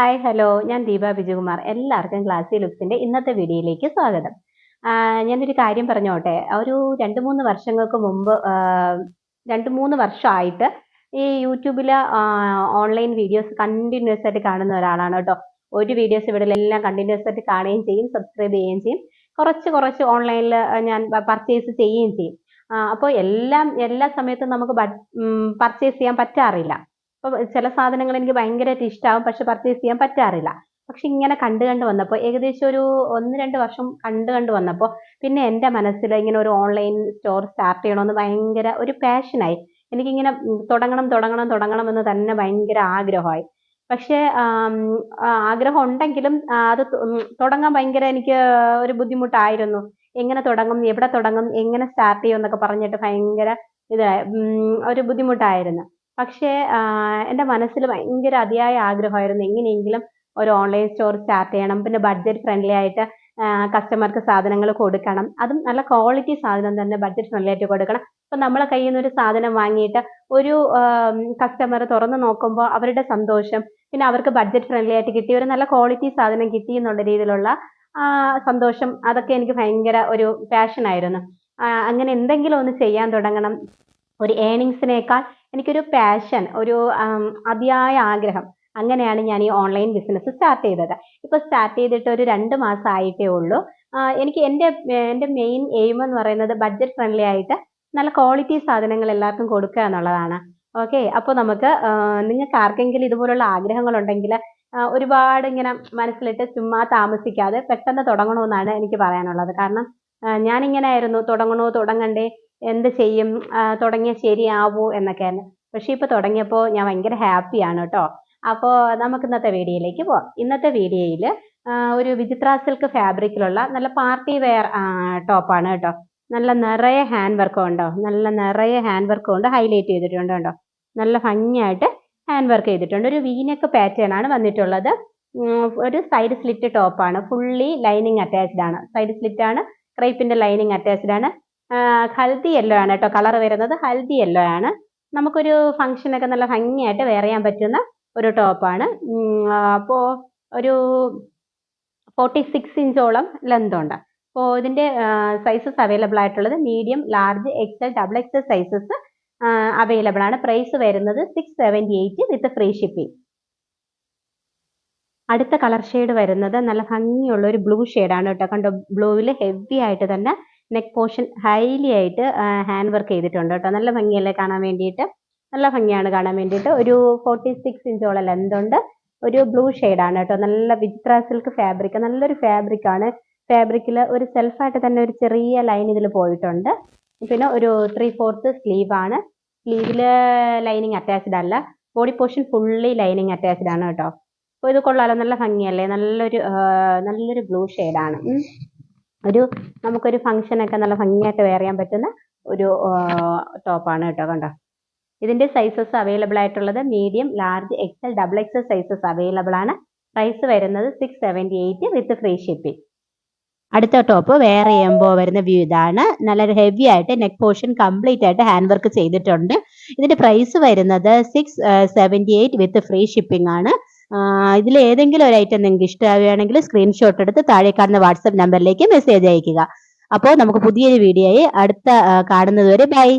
Hi hello ഞാൻ ദീപ ബിജുകുമാർ എല്ലാവർക്കും ക്ലാസി ലുക്സിന്റെ ഇന്നത്തെ വീഡിയോയിലേക്ക് സ്വാഗതം. ഞാനൊരു കാര്യം പറഞ്ഞോട്ടെ? ഒരു രണ്ട് മൂന്ന് വർഷങ്ങൾക്ക് മുമ്പ് രണ്ട് മൂന്ന് വർഷമായിട്ട് ഈ യൂട്യൂബിൽ ഓൺലൈൻ വീഡിയോസ് കണ്ടിന്യൂസ് ആയിട്ട് കാണുന്ന ഒരാളാണ് കേട്ടോ. ഒരു വീഡിയോസ് ഇവിടെ എല്ലാം കണ്ടിന്യൂസ് ആയിട്ട് കാണുകയും ചെയ്യും സബ്സ്ക്രൈബ് ചെയ്യുകയും ചെയ്യും. കുറച്ച് കുറച്ച് ഓൺലൈനിൽ ഞാൻ പർച്ചേസ് ചെയ്യുകയും ചെയ്യും. അപ്പോൾ എല്ലാം എല്ലാ സമയത്തും നമുക്ക് പർച്ചേസ് ചെയ്യാൻ പറ്റാറില്ല. അപ്പോൾ ചില സാധനങ്ങൾ എനിക്ക് ഭയങ്കരമായിട്ട് ഇഷ്ടമാവും പക്ഷെ പർച്ചേസ് ചെയ്യാൻ പറ്റാറില്ല. പക്ഷെ ഇങ്ങനെ കണ്ടു കണ്ട് വന്നപ്പോൾ ഏകദേശം ഒരു ഒന്ന് രണ്ട് വർഷം കണ്ടു കണ്ട് വന്നപ്പോൾ പിന്നെ എന്റെ മനസ്സിൽ ഇങ്ങനെ ഒരു ഓൺലൈൻ സ്റ്റോർ സ്റ്റാർട്ട് ചെയ്യണമെന്ന് ഭയങ്കര ഒരു പാഷനായി എനിക്കിങ്ങനെ തുടങ്ങണം തുടങ്ങണം തുടങ്ങണം എന്ന് തന്നെ ഭയങ്കര ആഗ്രഹമായി. പക്ഷേ ആഗ്രഹം ഉണ്ടെങ്കിലും അത് തുടങ്ങാൻ ഭയങ്കര എനിക്ക് ഒരു ബുദ്ധിമുട്ടായിരുന്നു. എങ്ങനെ തുടങ്ങും എവിടെ തുടങ്ങും എങ്ങനെ സ്റ്റാർട്ട് ചെയ്യും എന്നൊക്കെ പറഞ്ഞിട്ട് ഭയങ്കര ഇത് ഒരു ബുദ്ധിമുട്ടായിരുന്നു. പക്ഷേ എന്റെ മനസ്സിൽ ഭയങ്കര അതിയായ ആഗ്രഹമായിരുന്നു. എങ്ങനെയെങ്കിലും ഒരു ഓൺലൈൻ സ്റ്റോർ സ്റ്റാർട്ട് ചെയ്യണം. പിന്നെ ബഡ്ജറ്റ് ഫ്രണ്ട്ലി ആയിട്ട് കസ്റ്റമർക്ക് സാധനങ്ങൾ കൊടുക്കണം. അതും നല്ല ക്വാളിറ്റി സാധനം തന്നെ ബഡ്ജറ്റ് ഫ്രണ്ട്ലി ആയിട്ട് കൊടുക്കണം. ഇപ്പം നമ്മളെ കയ്യിൽ നിന്ന് ഒരു സാധനം വാങ്ങിയിട്ട് ഒരു കസ്റ്റമർ തുറന്ന് നോക്കുമ്പോൾ അവരുടെ സന്തോഷം പിന്നെ അവർക്ക് ബഡ്ജറ്റ് ഫ്രണ്ട്ലി ആയിട്ട് കിട്ടി ഒരു നല്ല ക്വാളിറ്റി സാധനം കിട്ടി എന്നുള്ള രീതിയിലുള്ള സന്തോഷം അതൊക്കെ എനിക്ക് ഭയങ്കര ഒരു പാഷനായിരുന്നു അങ്ങനെ എന്തെങ്കിലും ഒന്ന് ചെയ്യാൻ തുടങ്ങണം. ഒരു ഏണിങ്സിനേക്കാൾ എനിക്കൊരു പാഷൻ ഒരു അതിയായ ആഗ്രഹം. അങ്ങനെയാണ് ഞാൻ ഈ ഓൺലൈൻ ബിസിനസ് സ്റ്റാർട്ട് ചെയ്തത്. ഇപ്പോൾ സ്റ്റാർട്ട് ചെയ്തിട്ട് ഒരു രണ്ട് മാസം ആയിട്ടേ ഉള്ളൂ എനിക്ക് എന്റെ എന്റെ മെയിൻ എയിം എന്ന് പറയുന്നത് ബഡ്ജറ്റ് ഫ്രണ്ട്ലി ആയിട്ട് നല്ല ക്വാളിറ്റി സാധനങ്ങൾ എല്ലാവർക്കും കൊടുക്കുക എന്നുള്ളതാണ്. ഓക്കെ അപ്പോൾ നമുക്ക് നിങ്ങൾക്ക് ആർക്കെങ്കിലും ഇതുപോലുള്ള ആഗ്രഹങ്ങളുണ്ടെങ്കിൽ ഒരുപാട് ഇങ്ങനെ മനസ്സിലിട്ട് ചുമ്മാ താമസിക്കാതെ പെട്ടെന്ന് തുടങ്ങണമെന്നാണ് എനിക്ക് പറയാനുള്ളത്. കാരണം ഞാനിങ്ങനെ ആയിരുന്നു തുടങ്ങണോ തുടങ്ങണ്ടേ എന്ത് ചെയ്യും? തുടങ്ങിയ തുടങ്ങിയാൽ എന്നൊക്കെ പക്ഷേ ഇപ്പോൾ തുടങ്ങിയപ്പോൾ ഞാൻ ഭയങ്കര ഹാപ്പിയാണ് കേട്ടോ. അപ്പോൾ നമുക്ക് ഇന്നത്തെ വീഡിയോയിലേക്ക് പോവാം. ഇന്നത്തെ വീഡിയോയിൽ ഒരു വിചിത്ര സിൽക്ക് ഫാബ്രിക്കിലുള്ള നല്ല പാർട്ടി വെയർ ടോപ്പാണ് കേട്ടോ. നല്ല നിറയെ ഹാൻഡ് വർക്കും ഉണ്ടോ? നല്ല നിറയെ ഹാൻഡ് വർക്കും ഉണ്ട്. ഹൈലൈറ്റ് ചെയ്തിട്ടുണ്ട് കേട്ടോ. നല്ല ഭംഗിയായിട്ട് ഹാൻഡ് വർക്ക് ചെയ്തിട്ടുണ്ട്. ഒരു വീനക്ക് പാറ്റേൺ ആണ് വന്നിട്ടുള്ളത്. ഒരു സൈഡ് സ്ലിറ്റ് ടോപ്പാണ്. ഫുള്ളി ലൈനിങ് അറ്റാച്ച്ഡ് ആണ്. സൈഡ് സ്ലിറ്റ് ആണ്. ക്രൈപ്പിന്റെ ലൈനിങ് അറ്റാച്ച്ഡ് ആണ്. ഹൽദി യെല്ലോ ആണ് കേട്ടോ കളർ വരുന്നത്. ഹൽദി യെല്ലോ ആണ്. നമുക്കൊരു ഫംഗ്ഷനൊക്കെ നല്ല ഭംഗിയായിട്ട് വെയർ ചെയ്യാൻ പറ്റുന്ന ഒരു ടോപ്പാണ് അപ്പോൾ ഒരു ഫോർട്ടി സിക്സ് ഇഞ്ചോളം ലെന്ത് ഉണ്ട്. അപ്പോൾ ഇതിന്റെ സൈസസ് അവൈലബിൾ ആയിട്ടുള്ളത് medium large XL double XL sizes available ആണ്. പ്രൈസ് വരുന്നത് six seventy eight with free shipping അടുത്ത കളർ ഷെയ്ഡ് വരുന്നത് നല്ല ഭംഗിയുള്ള ഒരു ബ്ലൂ ഷെയ്ഡാണ് കേട്ടോ. കണ്ടോ? ബ്ലൂവിൽ ഹെവി ആയിട്ട് തന്നെ നെക്ക് പോർഷൻ ഹൈലി ആയിട്ട് ഹാൻഡ് വർക്ക് ചെയ്തിട്ടുണ്ട് കേട്ടോ. നല്ല ഭംഗിയല്ലേ കാണാൻ വേണ്ടിയിട്ട്? നല്ല ഭംഗിയാണ് കാണാൻ വേണ്ടിയിട്ട്. ഒരു ഫോർട്ടി സിക്സ് ഇഞ്ചോളം ലെന്ത് ഉണ്ട്. ഒരു ബ്ലൂ ആണ് കേട്ടോ. നല്ല വിചിത്ര സിൽക്ക് ഫാബ്രിക് നല്ലൊരു ഫാബ്രിക് ആണ്. ഫാബ്രിക്കിൽ ഒരു സെൽഫായിട്ട് തന്നെ ഒരു ചെറിയ ലൈൻ ഇതിൽ പോയിട്ടുണ്ട്. പിന്നെ ഒരു ത്രീ ഫോർത്ത് സ്ലീവ് ആണ് സ്ലീവിൽ ലൈനിങ് അറ്റാച്ച്ഡ് അല്ല. Body portion fully lining attached ആണ് കേട്ടോ. അപ്പോൾ ഇത് കൊള്ളാലോ. നല്ല ഭംഗിയല്ലേ? നല്ലൊരു നല്ലൊരു ബ്ലൂ ആണ്. ഒരു നമുക്കൊരു ഫംഗ്ഷനൊക്കെ നല്ല ഭംഗിയായിട്ട് വെയർ ചെയ്യാൻ പറ്റുന്ന ഒരു ടോപ്പാണ് കേട്ടോ കണ്ടോ? ഇതിന്റെ സൈസസ് അവൈലബിൾ ആയിട്ടുള്ളത് medium large XL double XL sizes available ആണ്. പ്രൈസ് വരുന്നത് six seventy eight with free shipping അടുത്ത ടോപ്പ് വെയർ ചെയ്യുമ്പോൾ വരുന്ന വ്യൂ ഇതാണ്. നല്ലൊരു ഹെവി ആയിട്ട് നെക്ക് പോർഷൻ കംപ്ലീറ്റ് ആയിട്ട് ഹാൻഡ് വർക്ക് ചെയ്തിട്ടുണ്ട്. ഇതിന്റെ പ്രൈസ് വരുന്നത് six seventy eight with free shipping ആണ്. ഇതിൽ ഏതെങ്കിലും ഒരു ഐറ്റം നിങ്ങൾക്ക് ഇഷ്ടമാവുകയാണെങ്കിൽ സ്ക്രീൻഷോട്ട് എടുത്ത് താഴെ കാണുന്ന വാട്സപ്പ് നമ്പറിലേക്ക് മെസ്സേജ് അയക്കുക അപ്പോൾ നമുക്ക് പുതിയൊരു വീഡിയോയെ അടുത്ത കാണുന്നതുവരെ ബൈ